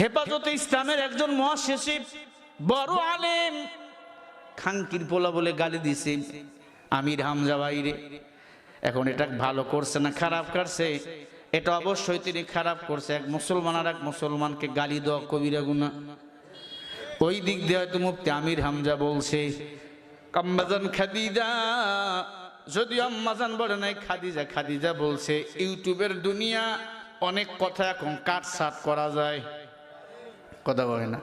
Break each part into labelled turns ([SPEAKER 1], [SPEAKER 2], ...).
[SPEAKER 1] হেফাজতে ইসলামের একজন মহাশেষিব বড় আলেম। খাঙ্কির পোলা বলে গালি দিছে, আমির হামজা বাইরে এখন এটা ভালো করছে না খারাপ করছে? এটা অবশ্যই তিনি খারাপ করছে। এক মুসলমান আর এক মুসলমানকে গালি দেওয়া কবিরা গুনা ওই দিক দিয়ে হয়তো মুফতি আমির হামজা বলছে, কাম্বাজান খাদিজা, যদিও আম্মাজান বলে নাই, খাদিজা খাদিজা বলছে, ইউটিউবের দুনিয়া অনেক কথা এখন কাট সাট করা যায়? কথা বলে না।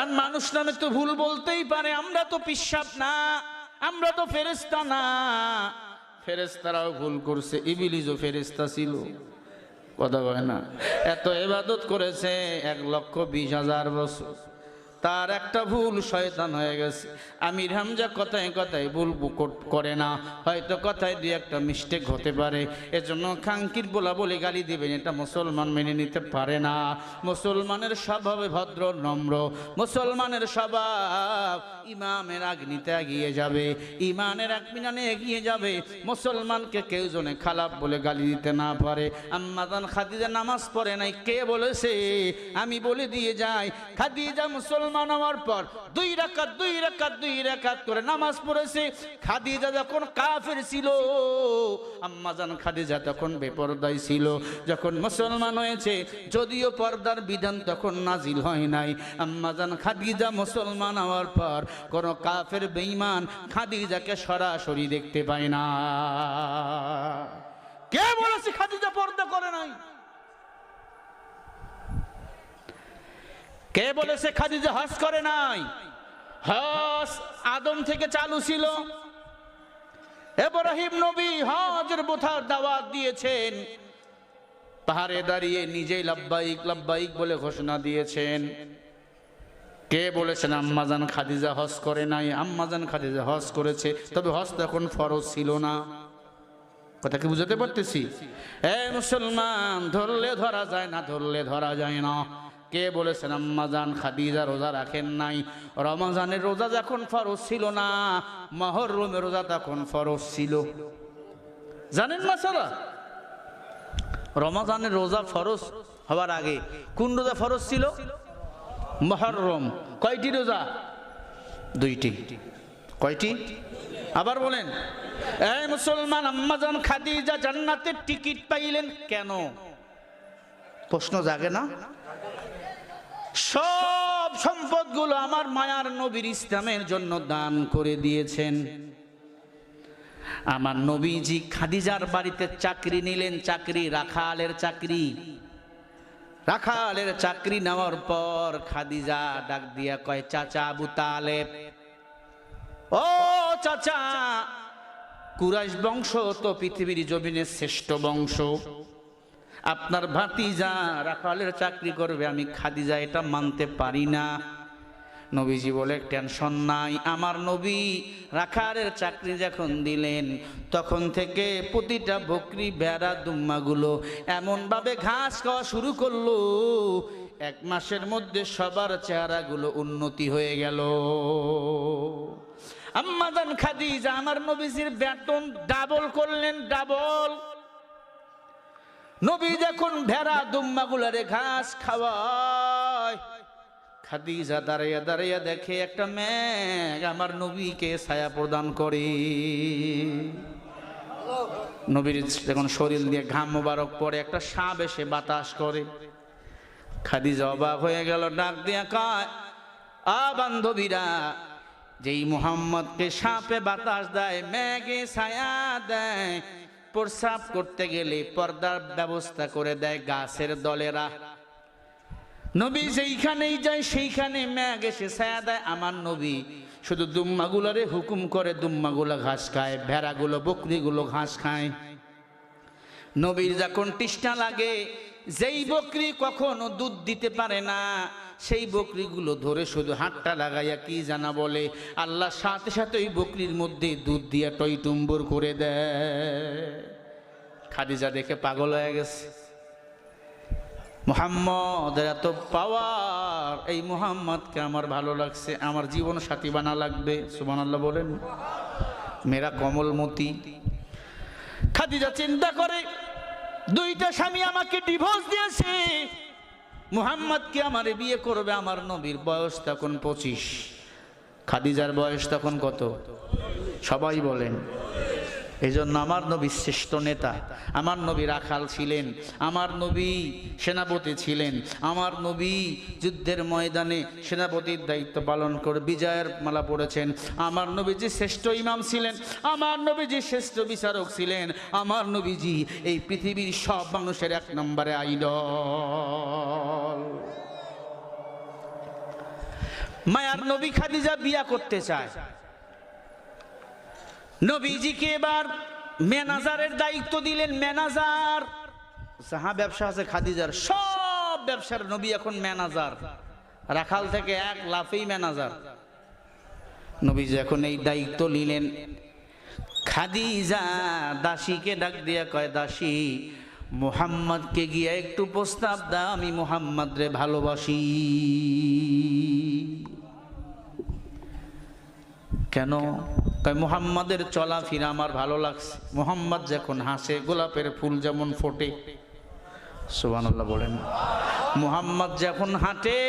[SPEAKER 1] আর মানুষ নামে তো ভুল বলতেই পারে আমরা তো পিসাব না আমরা তো ফেরেস্তা না। ফেরেস্তারাও ভুল করছে ইবিলিজও ফেরেস্তা ছিল। কথা কয় না। এত এবাদত করেছে এক লক্ষ বিশ হাজার বছর। তার একটা ভুল শয়তান হয়ে গেছে। আমির হামজা কথায় কথায় ভুল কর- না। হয়তো কথায় দুই একটা মিস্টেক হতে পারে। এজন্য খাঙ্কির বলা বলে গালি দিবেন, এটা মুসলমান মেনে নিতে পারে না। মুসলমানের স্বভাবে ভদ্র, নম্র। মুসলমানের স্বভাব ইমামের আগ্নিতে এগিয়ে যাবে। ইমানের মিনানে এগিয়ে যাবে। মুসলমানকে কেউ জনে খারাপ বলে গালি দিতে না পারে। আম্মাদান খাদিজা নামাজ পড়ে নাই। কে বলেছে? আমি বলে দিয়ে যাই। খাদিজা মুসলমান হওয়ার পর দুই দুই দুই করে নামাজ পড়েছে। খাদিজা যখন কাফের ছিল আম্মাজান খাদিজা তখন ছিল। যখন মুসলমান হয়েছে, যদিও পর্দার বিধান তখন নাজিল হয় নাই। আম্মাজান খাদিজা মুসলমান হওয়ার পর কোন কাফের বেঈমান খাদিজাকে সরাসরি দেখতে পায় না। কে বলেছে খাদিজা পর্দা করে নাই? কে বলেছে খাদিজা হজ করে নাই? হজ আদম থেকে চালু ছিল। এব্রাহিম নবী হজের বোথার দাওয়াত দিয়েছেন। পাহাড়ে দাঁড়িয়ে নিজেই লাব্বাইক লাব্বাইক বলে ঘোষণা দিয়েছেন। কে বলেছেন আম্মাজান খাদিজা হজ করে নাই? আম্মাজান খাদিজা হজ করেছে, তবে হজ তখন ফরজ ছিল না। কথা কি বুঝাতে পারতেছি? এ মুসলমান, ধরলে ধরা যায় না, ধরলে ধরা যায় না। কে বলেছেন আম্মাজান খাদিজা রোজা রাখেন নাই। রমাজানের রোজা যখন ফরজ ছিল না মহরমের রোজা তখন ফরজ ছিল। জানেন মাসালা? রমাজানের রোজা ফরজ হওয়ার আগে কোন রোজা ফরজ ছিল? মহরম। কয়টি রোজা? দুইটি। কয়টি? আবার বলেন এই মুসলমান আম্মাজান খাদিজা জান্নাতের টিকিট পাইলেন কেন? প্রশ্ন জাগে না? সব সম্পদগুলো আমার মায়ার নবীর ইসলামের জন্য দান করে দিয়েছেন। আমার নবীজি খাদিজার বাড়িতে চাকরি নিলেন, চাকরি রাখালের চাকরি। রাখালের চাকরি নেওয়ার পর খাদিজা ডাক দিয়া কয়, চাচা আবু তালেব, ও চাচা, কুরাইশ বংশ তো পৃথিবীর জমিনের শ্রেষ্ঠ বংশ। আপনার ভাতিজা রাখালের চাকরি করবে, আমি খাদিজা এটা মানতে পারি না। নবীজি বলে, টেনশন নাই, আমার নবী রাখালের চাকরি যখন দিলেন, তখন থেকে প্রতিটা বকরি বেড়া দুম্মাগুলো এমনভাবে ঘাস খাওয়া শুরু করল। এক মাসের মধ্যে সবার চেহারাগুলো উন্নতি হয়ে গেল। আম্মাজান খাদিজা, আমার নবীজির বেতন ডাবল করলেন ডাবল নবী যখন ভেড়া দুম্মাগুলারে ঘাস খাওয়ায়, খাদিজা দাঁড়াইয়া দাঁড়াইয়া দেখে একটা মেঘ আমার নবীকে ছায়া প্রদান করে। নবীর যখন শরীর দিয়ে ঘাম মোবারক পরে একটা সাপ এসে বাতাস করে। খাদিজা অবাক হয়ে গেল, ডাক দিয়া কয়, আ বান্ধবীরা, যেই মোহাম্মদকে সাপে বাতাস দেয়, মেঘে ছায়া দেয় প্রসাব করতে গেলে পর্দার ব্যবস্থা করে দেয় গাছের দলেরা। নবী যেইখানেই যায়, সেইখানে ম্যাগ এসে ছায়া দেয় আমার নবী। শুধু দুম্মাগুলারে হুকুম করে দুম্মাগুলো ঘাস খায়, ভেড়াগুলো, বকরিগুলো ঘাস খায়। নবীর যখন তৃষ্ণা লাগে, যেই বকরি কখনো দুধ দিতে পারে না সেই বকরিগুলো ধরে শুধু হাতটা লাগাইয়া কি জানা বলে? আল্লাহ সাথে সাথে ওই বকরির মধ্যে দুধ দিয়া টই টুম্বুর করে দেয় খাদিজা দেখে পাগল হয়ে গেছে। মোহাম্মদ, এত পাওয়ার এই মোহাম্মদকে আমার ভালো লাগছে, আমার জীবন সাথী বানা লাগবে সুমান আল্লাহ বলেন। মেরা কমলমতি। খাদিজা চিন্তা করে, দুইটা স্বামী আমাকে ডিভোর্স দিয়েছে। মুহাম্মদকে আমারে বিয়ে করবে? আমার নবীর বয়স তখন পঁচিশ। খাদিজার বয়স তখন কত? সবাই বলেন। এই জন্য আমার নবী শ্রেষ্ঠ নেতা, আমার নবী রাখাল ছিলেন, আমার নবী সেনাপতি ছিলেন, আমার নবী যুদ্ধের ময়দানে সেনাপতির দায়িত্ব পালন করে বিজয়ের মালা পড়েছেন, আমার নবীজি শ্রেষ্ঠ ইমাম ছিলেন, আমার নবীজি শ্রেষ্ঠ বিচারক ছিলেন, আমার নবীজি এই পৃথিবীর সব মানুষের এক নম্বরে আইডল। মায়ার নবী খাদিজা বিয়া করতে চায়। নবীজিকে এবার ম্যানেজারের দায়িত্ব দিলেন ম্যানেজার। যাহা ব্যবসা আছে খাদিজার, সব ব্যবসার নবী এখন ম্যানেজার। রাখাল থেকে এক লাফেই ম্যানেজার। নবীজি এখন এই দায়িত্ব নিলেন। খাদিজা দাসীকে ডাক দিয়া কয়, দাসী, মোহাম্মদকে গিয়ে একটু প্রস্তাব দা আমি মোহাম্মদ রে ভালোবাসি। কেন? কয়, মুহাম্মাদের চলাফেরা আমার ভালো লাগছে। মুহাম্মদ যখন হাসে, গোলাপের ফুল যেমন ফোটে। সুবহানাল্লাহ বলেন। মুহাম্মদ যখন হাঁটে,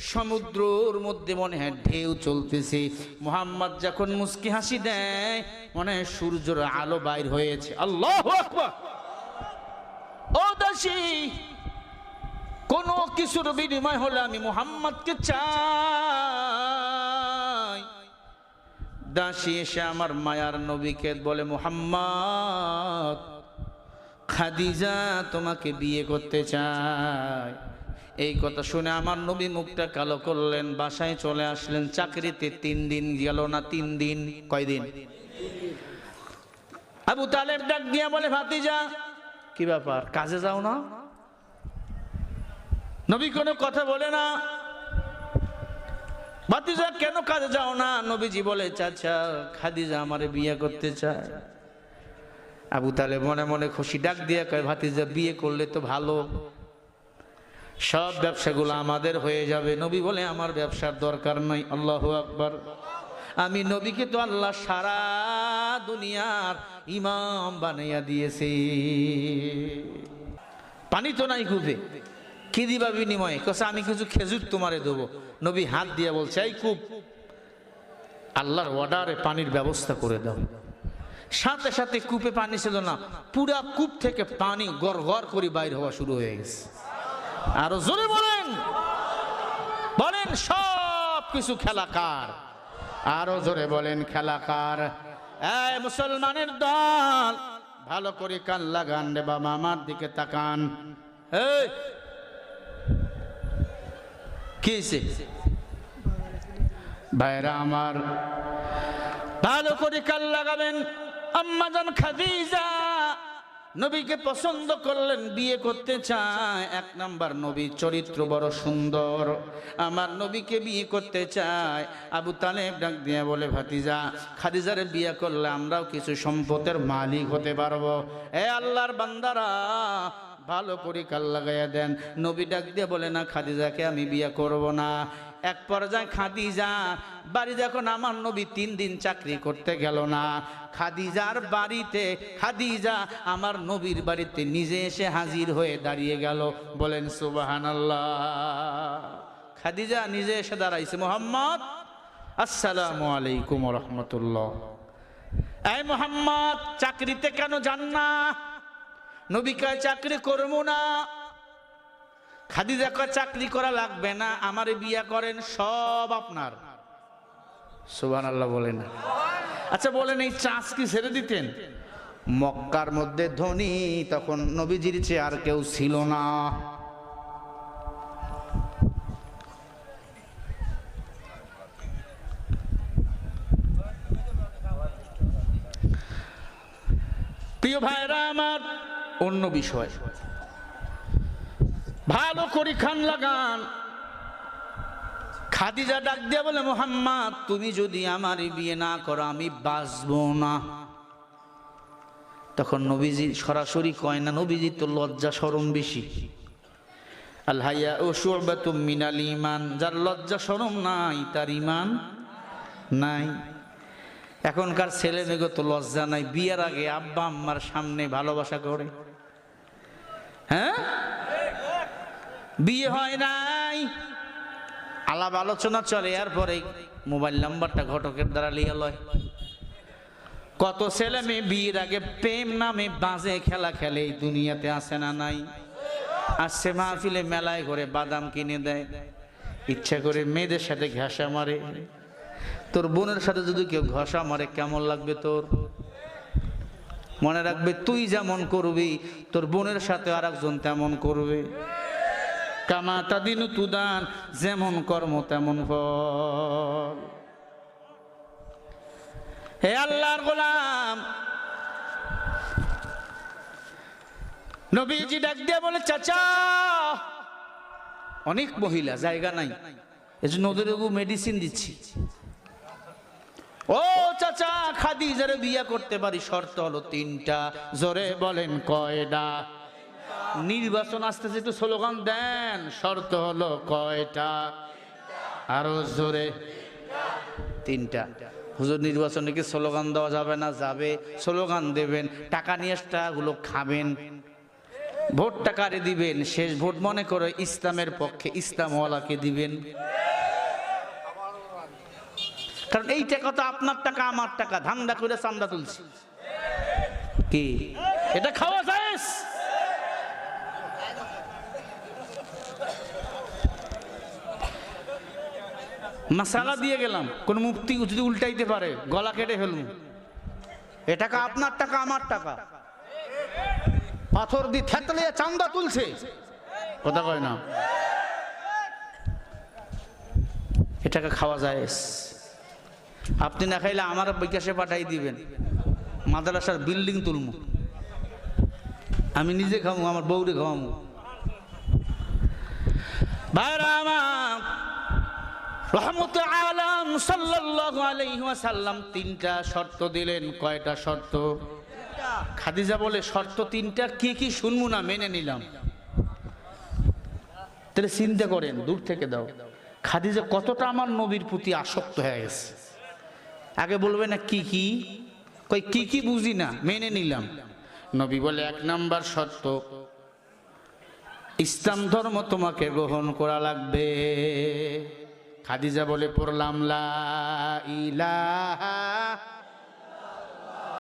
[SPEAKER 1] সমুদ্রর মধ্যে মনে হয় ঢেউ চলতেছে। মুহাম্মদ যখন মুস্কি হাসি দেয়, মনে হয় সূর্যের আলো বাইর হয়েছে। আল্লাহ ও দাসী কোন কিছুর বিনিময় হলে আমি মুহাম্মদকে চাই। দাসী এসে আমার মায়ার নবীকে বলে, মুহাম্মদ, খাদিজা তোমাকে বিয়ে করতে চায়। এই কথা শুনে আমার নবী মুখটা কালো করলেন, বাসায় চলে আসলেন। চাকরিতে তিন দিন গেল না, তিন দিন কয়দিন আবু তালেব ডাক দিয়া বলে, ভাতিজা, কি ব্যাপার, কাজে যাও না? নবী কোনো কথা বলে না। ভাতিজা, কেন কাজে যাও না? নবীজি বলে, চাচা, খাদিজা আমারে বিয়ে করতে চায়। আবু তালে মনে মনে খুশি, ডাক দিয়ে কয়, ভাতিজা, বিয়ে করলে তো ভালো। সব ব্যবসাগুলো আমাদের হয়ে যাবে। নবী বলে, আমার ব্যবসার দরকার নাই, আল্লাহ আকবার। আমি নবীকে তো আল্লাহ সারা দুনিয়ার ইমাম বানাইয়া দিয়েছে। পানি তো নাই কূপে কি দিবা বিনিময়ে? কসে আমি কিছু খেজুর তোমারে দেবো। নবী হাত দিয়ে বলছে, এই কূপ, আল্লাহর অর্ডারে পানির ব্যবস্থা করে দাও। সাথে সাথে কূপে পানি ছিল না, পুরা কূপ থেকে পানি গড় গড় করে বাইর হওয়া শুরু হয়ে গেছে। আরও জোরে বলেন বলেন, সব কিছু খেলাকার আরও জোরে বলেন খেলাকার মুসলমানের দল, ভালো করে কান লাগান রে বাবা, আমার দিকে তাকান। কি হয়েছে? ভাইরা আমার, ভালো করে কাল লাগাবেন। আম্মাজান খাদিজা, নবীকে পছন্দ করলেন, বিয়ে করতে চায়। এক নাম্বার, নবীর চরিত্র বড় সুন্দর। আমার নবীকে বিয়ে করতে চায়। আবু তালেব ডাক দিয়ে বলে, ভাতিজা, খাদিজারে বিয়ে করলে আমরাও কিছু সম্পদের মালিক হতে পারব। এ আল্লাহর বান্দারা ভালো করে কাল লাগাইয়া দেন। নবী ডাক দিয়ে বলে, না, খাদিজাকে আমি বিয়ে করব না। এক পর্যায়ে খাদিজা, বাড়ি যখন আমার নবী তিন দিন চাকরি করতে গেল না। খাদিজার বাড়িতে, খাদিজা আমার নবীর বাড়িতে নিজে এসে হাজির হয়ে দাঁড়িয়ে গেল। বলেন সুবাহান খাদিজা নিজে এসে দাঁড়াইছে, মোহাম্মদ, আসসালামু আলাইকুম রহমতুল্লাহ। এই মোহাম্মদ, চাকরিতে কেন যান না? নবিকায় চাকরি করব না। খাদিজা কয় চাকরি করা লাগবে না, আমারে বিয়া করেন সব আপনার। সুবান আল্লাহ বলেন। আচ্ছা বলেন, এই চাষ কি ছেড়ে দিতেন? মক্কার মধ্যে ধনী, তখন নবীজির চেয়ে আর কেউ ছিল না। প্রিয় ভাইরা আমার অন্য বিষয়। ভালো করে খান লাগান। খাদিজা ডাক দিয়া বলে, মোহাম্মদ, তুমি যদি আমার বিয়ে না করো, আমি বাঁচবো না। তখন নবীজি সরাসরি কয়, না, নবীজি তো লজ্জা সরম বেশি। আল্লাহিয়া ও সুরবাতুম মিনাল ইমান যার লজ্জা সরম নাই, তার ইমান নাই। এখনকার ছেলে মেয়ে তো লজ্জা নাই, বিয়ের আগে আব্বা আম্মার সামনে ভালোবাসা করে। হ্যাঁ? বিয়ে হয় নাই। আলাপ আলোচনা চলে, এরপরে মোবাইল নাম্বারটা ঘটকের দ্বারা লিয়ে লয়। কত ছেলে মেয়ে বিয়ের আগে প্রেম নামে বাজে খেলা খেলে, এই দুনিয়াতে আসে না নাই? আসছে মাহফিলে মেলায় করে বাদাম কিনে দেয়। ইচ্ছা করে মেয়েদের সাথে ঘাসা মারে। তোর বোনের সাথে যদি কেউ ঘষা মারে, কেমন লাগবে তোর? মনে রাখবে, তুই যেমন করবি, তোর বোনের সাথে আর একজন তেমন করবে। কামা তাদিন তুদান, যেমন কর্ম তেমন ফল। হে আল্লাহর গোলাম, নবীজি ডাক দিয়ে বলে, চাচা, অনেক মহিলা, জায়গা নাই। এজন্য ওদের মেডিসিন দিচ্ছি। ও চাচা, খাদিজার বিয়া করতে পারি, শর্ত হলো তিনটা। জোরে বলেন কয়টা? নির্বাচন আসতেছে, একটু স্লোগান দেন। শর্ত হলো কয়টা? আরও জোরে। তিনটা। হুজুর, নির্বাচনে কি স্লোগান দেওয়া যাবে না? যাবে। স্লোগান দেবেন, টাকা নিয়ে গুলো খাবেন। ভোট টাকারে দিবেন? শেষ ভোট মনে করে ইসলামের পক্ষে ইসলামওয়ালাকে দিবেন। এই টাকা তো আপনার টাকা আমার টাকা। ধান্দা করে চান্দা তুলছি। কি? এটা খাওয়া যায় মাসালা দিয়ে গেলাম। কোন মুক্তি যদি উল্টাইতে পারে গলা কেটে ফেলুন এ টাকা আপনার টাকা আমার টাকা। পাথর দিয়ে থেতলে চান্দা তুলছে। কথা কয় না। এ টাকা খাওয়া যায় আপনি না খাইলে আমার বিকাশে পাঠাই দিবেন। মাদ্রাসার বিল্ডিং তুলমু। আমি নিজে খামু, আমার আলাইহি ওয়াসাল্লাম তিনটা শর্ত দিলেন। কয়টা শর্ত? খাদিজা বলে, শর্ত তিনটা, কি কি শুনব না মেনে নিলাম। তাহলে চিন্তা করেন, দূর থেকে দাও। খাদিজা কতটা আমার নবীর প্রতি আসক্ত হয়ে গেছে। আগে বলবে না কি কি? কই কি কি বুঝি না, মেনে নিলাম। নবী বলে, এক নাম্বার শর্ত, ইসলাম ধর্ম তোমাকে গ্রহণ করা লাগবে। খাদিজা বলে, পড়লাম লা ইলাহা